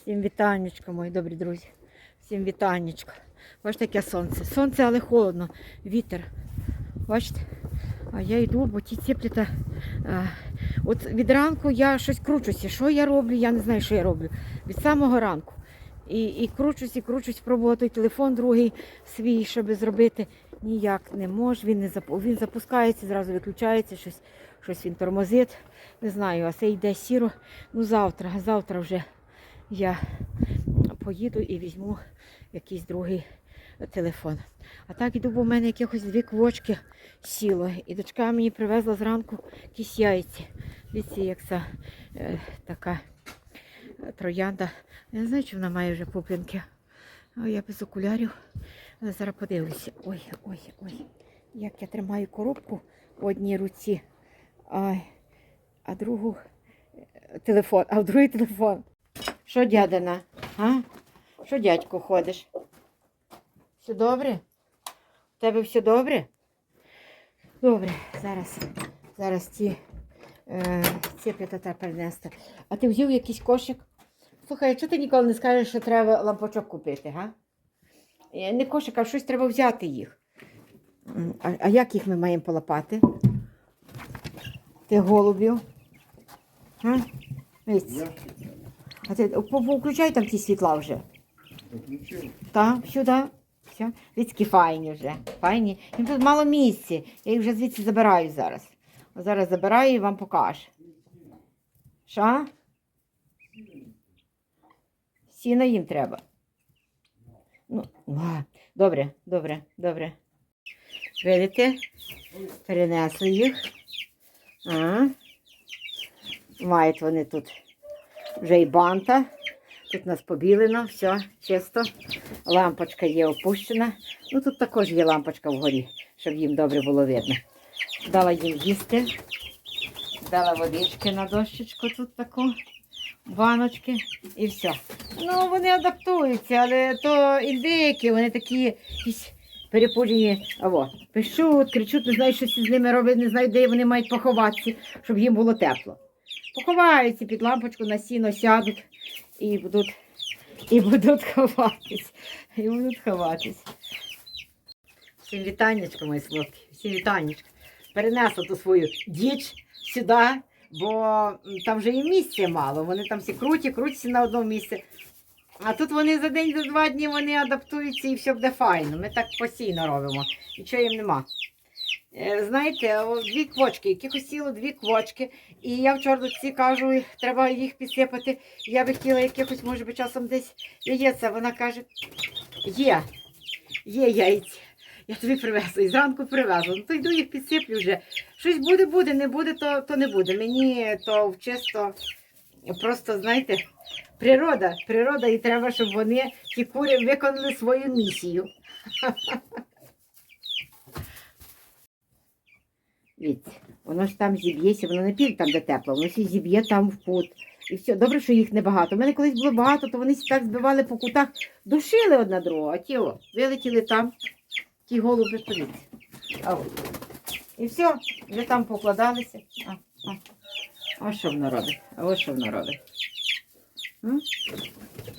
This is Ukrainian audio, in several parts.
Всім вітаннячко, мої добрі друзі. Всім вітаннячко. Бачите, яке сонце. Сонце, але холодно. Вітер. Бачите? А я йду, бо ті ціплята. Е, от від ранку я щось кручуся. Що я роблю? Я не знаю, що я роблю. Від самого ранку. І, і кручусь, і кручусь, пробувала той телефон другий свій, щоб зробити. Ніяк не можу. Він не запу... він запускається, зразу виключається, щось, щось він тормозить. Не знаю, а це йде сіро. Ну завтра, завтра вже я поїду і візьму якийсь другий телефон. А так іду, бо в мене якихось дві квочки сіло. І дочка мені привезла зранку якісь яйці. Дивіться, як ця е, така е, троянда. Я не знаю, чи вона має вже пупинки. А я без окулярів. Але зараз подивлюся. Ой, ой, ой. Як я тримаю коробку в одній руці, а, а другу е, телефон, а в другий телефон. Що, дядина? А? Що, дядько, ходиш? Все добре? У тебе все добре? Добре, зараз, зараз ці, е, ці п'ятата перенести. А ти взяв якийсь кошик? Слухай, чого ти ніколи не скажеш, що треба лампочок купити, га? Е, Не кошик, а щось треба взяти їх. А, а як їх ми маємо полапати? Ти голубів? А? Ось. А ти по- включай там ті світла вже. Так, сюди. Все. Віцькі файні вже. Файні. Їм тут мало місця. Я їх вже звідси забираю зараз. От Зараз забираю і вам покажу. Що? Сіно їм треба. Ну, добре, добре, добре. Видите? Перенесли їх. А. Мають вони тут вже і банта. Тут у нас побілено, все чисто. Лампочка є опущена. Ну тут також є лампочка вгорі, щоб їм добре було видно. Дала їм їсти, дала водички на дощечку тут таку, баночки і все. Ну, вони адаптуються, але то індики, вони такі якісь перепуджені. Аво, пишуть, кричуть, не знають, що з ними робити, не знають, де вони мають поховатися, щоб їм було тепло. Поховаються під лампочку на сіно, сядуть і будуть, і будуть ховатись. І будуть ховатись. Всім вітаннячко, мої солодкі, всім вітаннячко. Перенесла ту свою діч сюди, бо там вже і місця мало. Вони там всі круті, крутяться на одному місці. А тут вони за день, за два дні вони адаптуються і все буде файно. Ми так постійно робимо. Нічого їм нема. Е, Знаєте, дві квочки, якихось сіло дві квочки. І я вчора ці кажу, треба їх підсипати. Я би хотіла якихось, може би, часом десь яєця. Вона каже, є, є яйця. Я тобі привезла. І зранку привезла. Ну то йду їх підсиплю вже. Щось буде, буде, не буде, то, то не буде. Мені то чисто, просто, знаєте, природа, природа, і треба, щоб вони, ті кури, виконали свою місію. Дивіться, воно ж там зіб'ється, воно не піде там, де тепло, воно всі зіб'є там в кут. І все. Добре, що їх небагато. У мене колись було багато, то вони так збивали по кутах, душили одна другу, а ті о, вилетіли там, ті голуби подивіться. І все, вже там покладалися. А, а. Ось що воно робить. А ось що воно робить. М?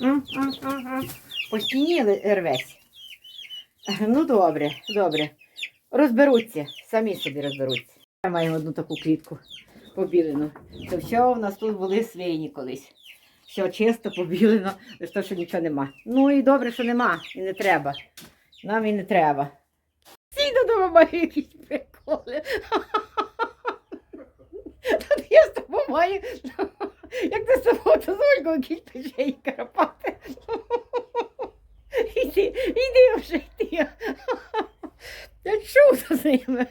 М, м, м, м. По стіні рветься. Ну, добре, добре. Розберуться, самі собі розберуться. Я маю одну таку клітку побілену. То все, у нас тут були свині колись. Все чисто, побілено, лише то, що нічого нема. Ну і добре, що нема, і не треба. Нам і не треба. Всі додому маю якісь приколи. Я з тобою маю. Як ти з тобою то золько якісь печені карапати. Іди, іди вже йди. Чув з ними.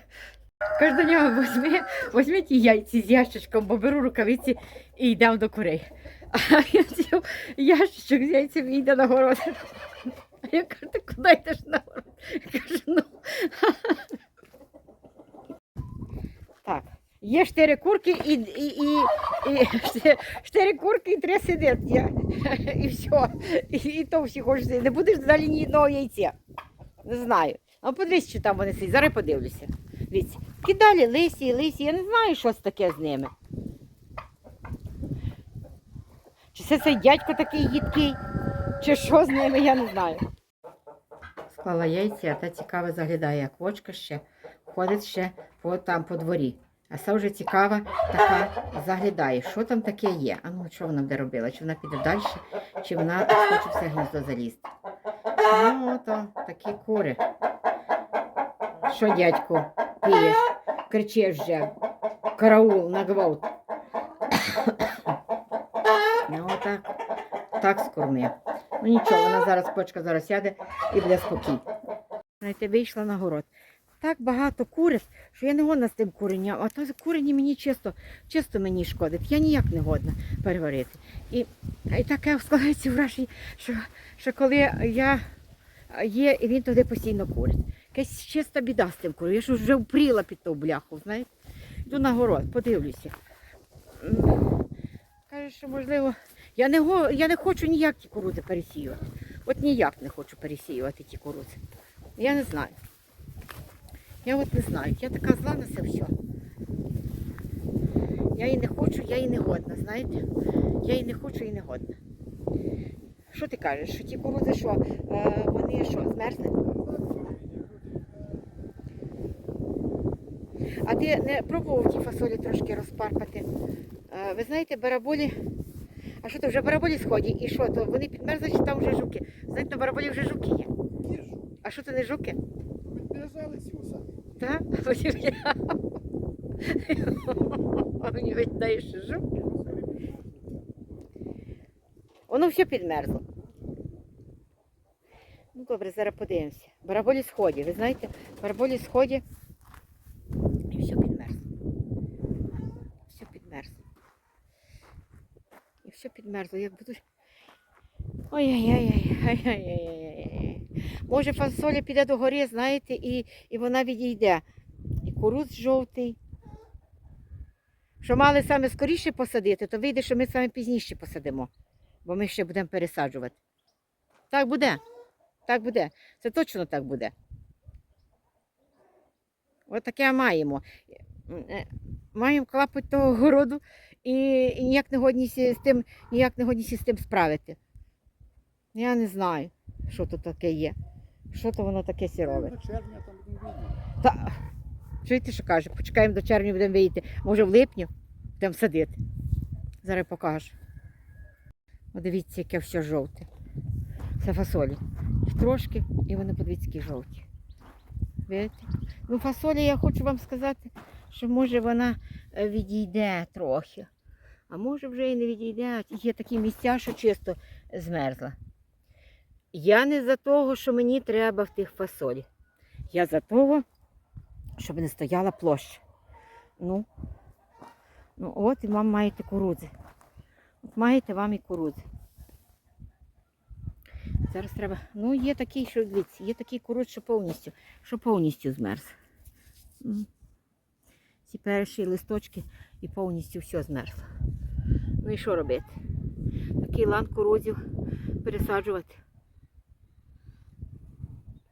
Кажу до нього, візьми, візьми ті яйці з ящичком, бо беру рукавиці і йдемо до курей. А він взяв ящичок з яйцями і йде на город. А я кажу, ти куди йдеш на город? Кажу, ну. Так, є чотири курки і, і, і, і чотири курки і три сидять. І все. І, і то всі хочуть. Не будеш далі ні одного яйця. Не знаю. А подивись, що там вони сидять. Зараз подивлюся. Дивіться. Кидалі лисі, лисі. Я не знаю, що таке з ними. Чи це цей дядько такий їдкий, чи що з ними, я не знаю. Склала яйця, а та цікаво заглядає, як вочка ще ходить ще по, там по дворі. А це вже цікава така заглядає, що там таке є. А ну що вона буде робила? Чи вона піде далі, чи вона хоче все гніздо залізти. Ну, ото такі кури. Що, дядьку, пієш, кричиш вже. Караул на гвалт. ну, отак. Так скормив. Ну нічого, вона зараз почка зараз сяде і буде спокій. Знаєте, вийшла на город. Так багато куриць, що я не годна з тим куренням, а то курені мені чисто, чисто мені шкодить. Я ніяк не годна переварити. І, і таке складається враження, що, що коли я є, і він туди постійно курить. Якась чиста біда з тим курою. Я ж вже впріла під ту бляху, знаєте. Йду на город, подивлюся. Каже, що можливо. Я не, я не хочу ніяк ті курудзи пересіювати. От ніяк не хочу пересіювати ті курудзи. Я не знаю. Я от не знаю. Я така зла на це все. Я і не хочу, я і не годна, знаєте? Я і не хочу, і не годна. Що ти кажеш? Що ті курудзи що? Е, вони що, змерзли? А ти не пробував ті фасолі трошки розпарпати? Ви знаєте, бараболі. А що то вже бараболі сходять? І що, то вони підмерзли, чи там вже жуки? Знаєте, на бараболі вже жуки є. А що це не жуки? відв'язали ці самі. Так? Мені видає, що жуки. Воно все підмерзло. Ну добре, зараз подивимося. Бараболі сході. Ви знаєте, бараболі сході і все підмерзло. Все підмерзло. Підмерзло. Як будуть. Ой-ой-ой. Може фасоля піде до гори, знаєте, і, і вона відійде. І куруц жовтий. Що мали саме скоріше посадити, то вийде, що ми саме пізніше посадимо, бо ми ще будемо пересаджувати. Так буде. Так буде. Це точно так буде. От таке маємо. Е, Маємо клапоть того городу і, і ніяк не годність з тим, ніяк не годність з тим справити. Я не знаю, що тут таке є. Що то воно таке сірове. До червня там будемо. Та чуєте, що каже? Почекаємо до червня, будемо вийти. Може, в липні будемо садити. Зараз покажу. О, дивіться, яке все жовте. Це фасолі. Трошки, і вони подивіться, які жовті. Видите? Ну, фасолі, я хочу вам сказати, що може вона е, відійде трохи. А може вже і не відійде. Є такі місця, що чисто змерзла. Я не за того, що мені треба в тих фасолі. Я за того, щоб не стояла площа. Ну, ну от і вам маєте курудзи. От маєте вам і курудзи. Зараз треба. Ну, є такий, що дивіться, є такий курудз, що повністю, що повністю змерз. Ці перші листочки і повністю все змерзло. Ну і що робити? Такий лан курудзів пересаджувати.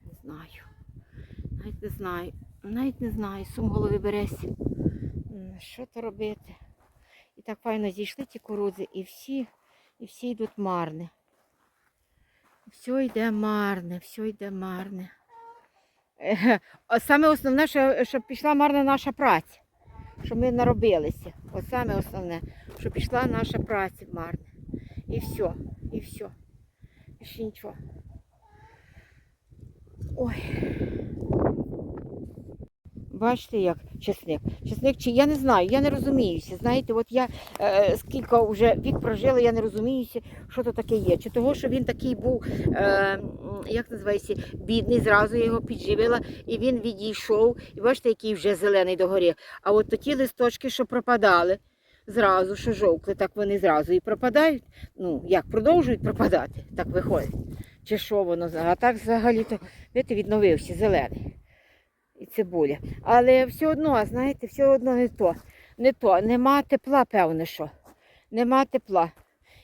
Не знаю. Навіть не знаю. Навіть не знаю, сум голови береться. Що то робити? І так файно зійшли ті курудзи, і всі, і всі йдуть марне. Все йде марне, все йде марне. Саме основне, що, щоб пішла марна наша праця. Щоб ми наробилися. От саме основне, щоб пішла наша праця марна. І все, і все. І ще нічого. Ой. Бачите, як чесник. Чесник чи я не знаю, я не розуміюся. Знаєте, от я е, скільки вже вік прожила, я не розуміюся, що то таке є. Чи того, що він такий був, е, як називається, бідний, зразу я його підживила, і він відійшов. І бачите, який вже зелений догорі. А от то ті листочки, що пропадали, зразу, що жовкли, так вони зразу і пропадають. Ну, як продовжують пропадати, так виходить. Чи що воно? А так взагалі-то, видите, відновився зелений. І цибуля. Але все одно, знаєте, все одно не то. Не то. Нема тепла, певне, що. Нема тепла.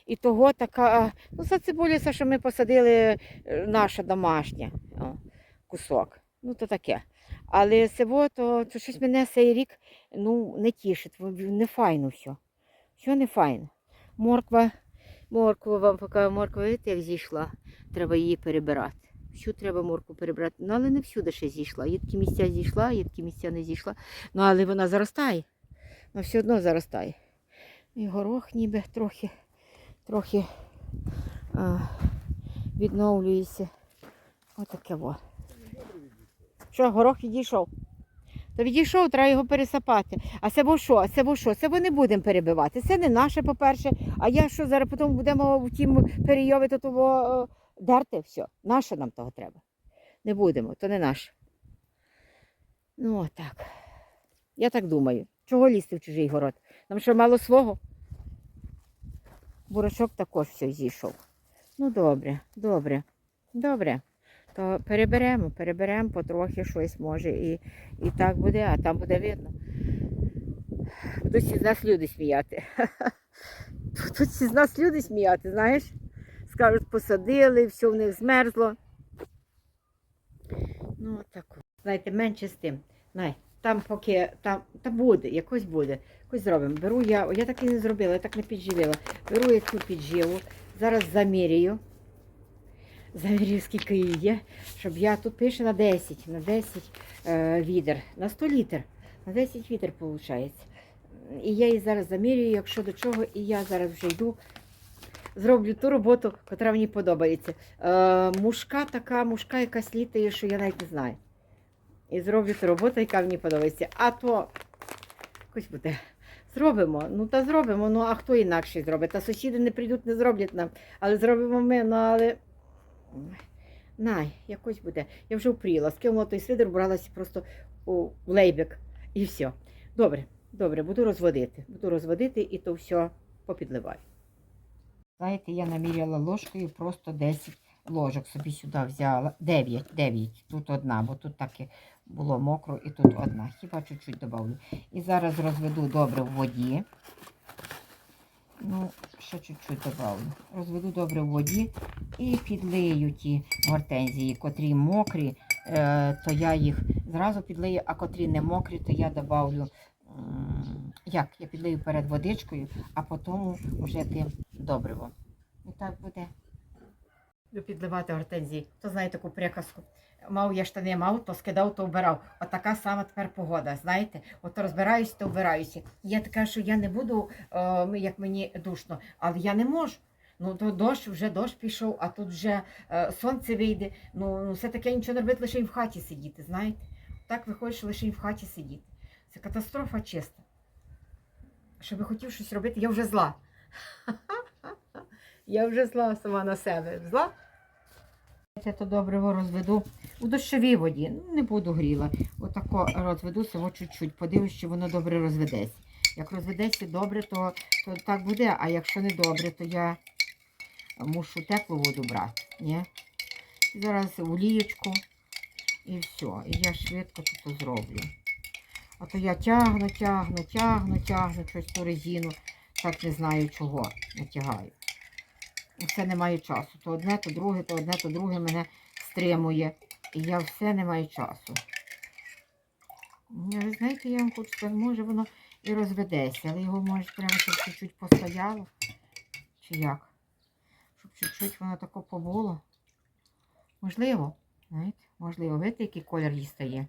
І того така. Ну, це цибуля, що ми посадили, е, наша домашня кусок. Ну, то таке. Але село, то, то щось мене цей рік ну, не тішить, не файно все. Все не файно. Морква Моркву вам покажу. Морква, видите, як зійшла. Треба її перебирати. Всю треба моркву перебирати. Ну, але не всюди ще зійшла. Є місця зійшла, такі місця не зійшла. Ну, але вона заростає. Вона все одно заростає. І горох ніби трохи, трохи а, відновлюється. Отаке во. Що, горох відійшов? То відійшов, треба його пересапати. А це бо що? Це бо що? Це бо не будемо перебивати. Це не наше, по-перше. А я що зараз потім будемо в тім перейові то того дерти? Все. Наше нам того треба. Не будемо, то не наше. Ну, отак. Я так думаю. Чого лізти в чужий город? Нам що мало свого? Бурачок також все зійшов. Ну, добре, добре, добре. То переберемо, переберемо потрохи щось може і, і так буде, а там буде видно. Будуть з нас люди сміяти. Будуть з нас люди сміяти, знаєш? Скажуть, посадили, все в них змерзло. Ну, так. Знаєте, менше з тим. Най, там поки там та буде, якось буде. Якось зробимо. Беру я, я так і не зробила, я так не підживила. Беру я цю підживу, зараз замірюю. Замірюю, скільки її є, щоб я тут пише на 10, на 10 е, відер, на 100 літр. На 10 відер виходить. І я її зараз замірюю, якщо до чого, і я зараз вже йду. Зроблю ту роботу, яка мені подобається. Е, мушка така, мушка якась літає, що я навіть не знаю. І зроблю ту роботу, яка мені подобається. А то якось буде. Зробимо. Ну та зробимо. Ну а хто інакше зробить? Та сусіди не прийдуть, не зроблять нам. Але зробимо ми, ну але. Най, якось буде. Я вже впріла. Скинула той сидр, бралася просто у в лейбик. І все. Добре, добре, буду розводити. Буду розводити і то все попідливаю. Знаєте, я наміряла ложкою просто 10 ложок собі сюди взяла. 9, 9. Тут одна, бо тут так було мокро і тут одна. Хіба чуть-чуть добавлю. І зараз розведу добре в воді. Ну, ще чуть-чуть добавлю. Розведу добре в воді і підлию ті гортензії, котрі мокрі, е, то я їх зразу підлию, а котрі не мокрі, то я добавлю. Як? Я підлию перед водичкою, а потім вже тим добривом. І так буде. Підливати гортензії. То знає таку приказку. Мав я штани, мав, то скидав, то вбирав. От сама тепер погода. Знаєте, от розбираюсь, то вбираюся. Я така, що я не буду, е, як мені душно, але я не можу. Ну, то дощ, вже дощ пішов, а тут вже е, сонце вийде. Ну, ну, все таке нічого не робити, лише й в хаті сидіти, знаєте. Так виходить, що лише й в хаті сидіти. Це катастрофа чиста. Щоб хотів щось робити, я вже зла. Я вже зла сама на себе. Зла? Я то добре розведу у дощовій воді. Ну, не буду гріла. Отако розведу село чуть-чуть. Подивлюсь, чи воно добре розведеться. Як розведеться добре, то, то так буде, а якщо не добре, то я мушу теплу воду брати. Ні? Зараз олієчку і все. І я швидко тут зроблю. А то я тягну, тягну, тягну, тягну щось ту резину. Так не знаю чого натягаю. Все не маю часу. То одне, то друге, то одне, то друге мене стримує. І я все не маю часу. Ви знаєте, я вам хочу сказати, може воно і розведеться, але його може треба, щоб чуть-чуть постояло. Чи як? Щоб чуть-чуть воно тако побуло. Можливо, знаєте, можливо, видите, який колір дістає.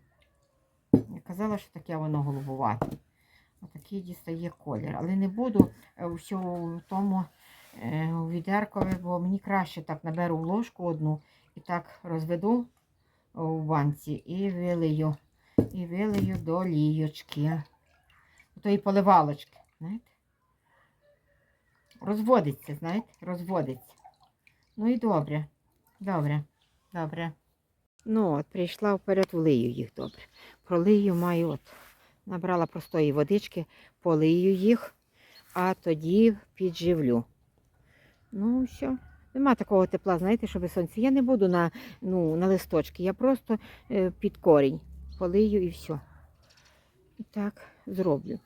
Я казала, що таке воно голубувате. Отакий дістає колір. Але не буду е, всього в тому е, у відеркові, бо мені краще так наберу в ложку одну і так розведу у банці і вилию. І вилию до лійочки. Тої поливалочки. Знаєте? Розводиться, знаєте, розводиться. Ну і добре. Добре, добре. Ну, от, прийшла вперед, влию їх добре. Пролию маю, от, набрала простої водички, полию їх, а тоді підживлю. Ну, все. Нема такого тепла, знаєте, щоб сонце. Я не буду на, ну, на листочки, я просто е, під корінь полию і все. І так зроблю.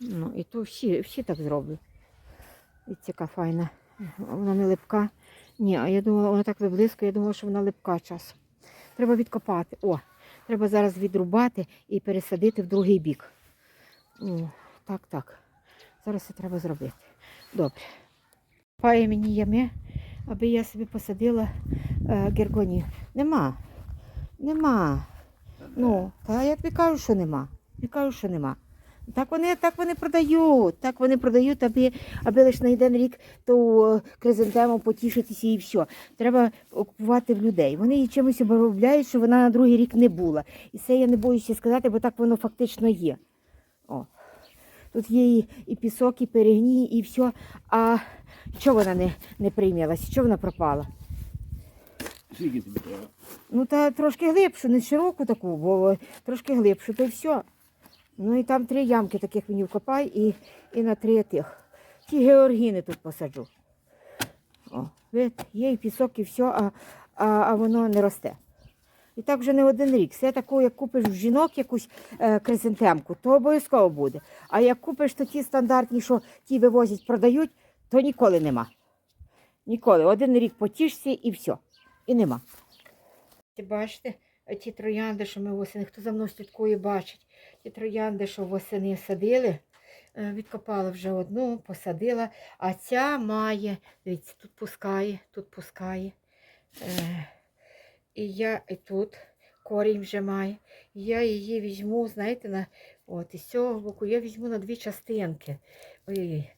Ну, і то всі, всі так зроблю. І яка файна. Вона не липка. Ні, а я думала, вона так виблискує, я думала, що вона липка часом. Треба відкопати. О, треба зараз відрубати і пересадити в другий бік. О, так, так. Зараз це треба зробити. Добре. Пає мені ями, аби я собі посадила е, гергонію. Нема. Нема. Ну, та я тобі кажу, що нема. Я кажу, що нема. Так вони, так вони продають, так вони продають, аби, аби лише на один рік ту е, кризантему потішитися і все. Треба купувати в людей. Вони її чимось обробляють, що вона на другий рік не була. І це я не боюся сказати, бо так воно фактично є. О. Тут є і, і пісок, і перегній, і все. А чого вона не, не прийнялась? Чого вона пропала? Скільки тобі треба? Ну, та трошки глибшу, не широку таку, бо трошки глибшу, то й все. Ну і там три ямки таких мені вкопай і, і на три тих. Ті георгіни тут посаджу. О, видите, є і пісок, і все, а, а, а воно не росте. І так вже не один рік. Все таке, як купиш в жінок якусь е, кризантемку, то обов'язково буде. А як купиш то ті стандартні, що ті вивозять, продають, то ніколи нема. Ніколи. Один рік потішся і все. І нема. Бачите, ті троянди, що ми восени, хто за мною слідкує, бачить. Ті троянди, що восени садили, е, відкопала вже одну, посадила, а ця має, дивіться, тут пускає, тут пускає. Е, І я і тут корінь вже має. Я її візьму, знаєте, на, от, із цього боку я візьму на дві частинки. Ой-ой-ой.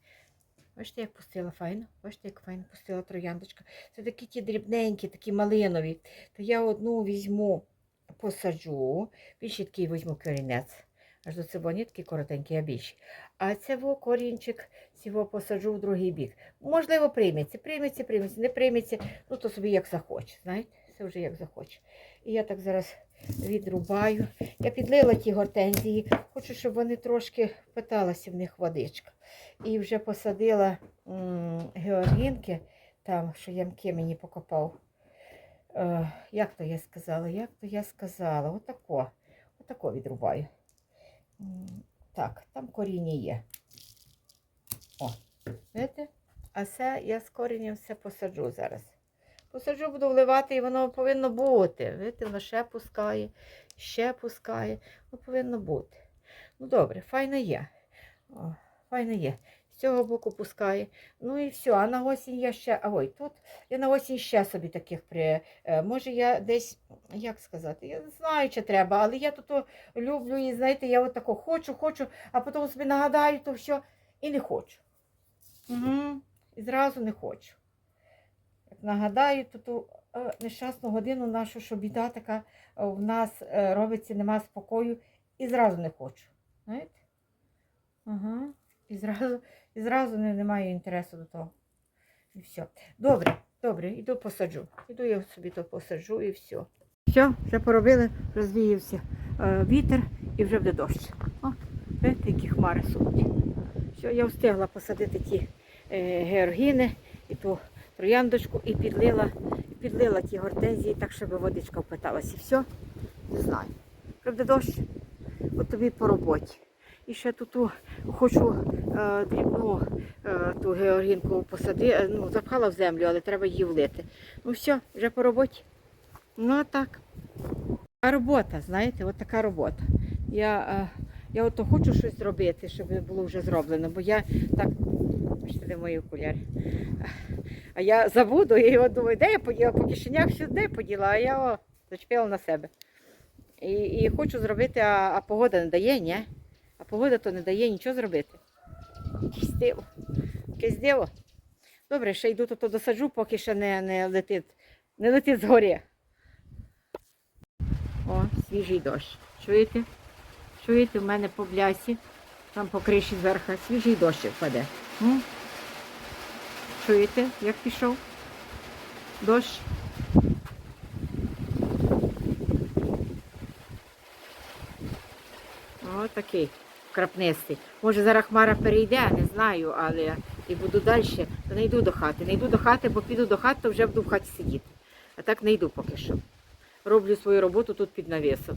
Бачите, як пустила файно? Бачите, як файно пустила трояндочка. Це такі ті дрібненькі, такі малинові. То я одну візьму, посаджу, більше такий візьму корінець. Аж до цього не такий коротенький, а. А цього корінчик цього посаджу в другий бік. Можливо, прийметься, прийметься, прийметься, не прийметься, ну то собі як захоче. Знаєте, це вже як захоче. І я так зараз відрубаю. Я підлила ті гортензії, хочу, щоб вони трошки впиталася в них водичка. І вже посадила м, георгінки, там, що ямки мені покопав. Е, як то я сказала? Як то я сказала? Отако. Отако відрубаю. Так, там коріння є. О, видите? А це я з корінням все посаджу зараз. Посаджу, буду вливати, і воно повинно бути. Видите, воно ще пускає, ще пускає. Ну, повинно бути. Ну, добре, файно є. О, файно є. Цього боку пускає. Ну і все. А на осінь я ще. Ой, тут я на осінь ще собі таких при. е, Може, я десь, як сказати, я не знаю, чи треба, але я тут люблю і знаєте, я от тако хочу, хочу, а потім собі нагадаю, то все і не хочу. Угу. І зразу не хочу. Як нагадаю, то ту е, нещасну годину нашу, що біда така е, в нас робиться, нема спокою, і зразу не хочу. Знаєте? Ага. І зразу, і зразу не, немає інтересу до того. І все. Добре, добре, іду посаджу. Іду я собі то посаджу і все. Все, вже поробили, розвіявся е, вітер і вже буде дощ. О, бачите, які хмари суть. Все, я встигла посадити ті е, георгіни і ту трояндочку і підлила, підлила ті гортензії так, щоб водичка впиталася. І все, не знаю. Вже буде дощ, от тобі по роботі. І ще тут хочу е, дрібну е, ту георгінку посадити, ну, запхала в землю, але треба її влити. Ну все, вже по роботі. Ну а так. Така робота, знаєте, от така робота. Я, е, я от хочу щось зробити, щоб було вже зроблено, бо я так. Бачите, де мої окуляри. А я забуду, і от думаю, де я поділа, по кишенях сюди поділа, а я о, зачепила на себе. І, і хочу зробити, а, а погода не дає, ні? А погода то не дає нічого зробити. Якесь диво. Якесь диво. Добре, ще йду тут досаджу, поки ще не, не летить, не летить згорі. О, свіжий дощ. Чуєте? Чуєте, в мене по блясі, там по криші зверху, свіжий дощ впаде. М? Чуєте, як пішов? Дощ. О, такий крапнистий. Може зараз хмара перейде, не знаю, але і буду далі, то не йду до хати. Не йду до хати, бо піду до хати, то вже буду в хаті сидіти. А так не йду поки що. Роблю свою роботу тут під навісом.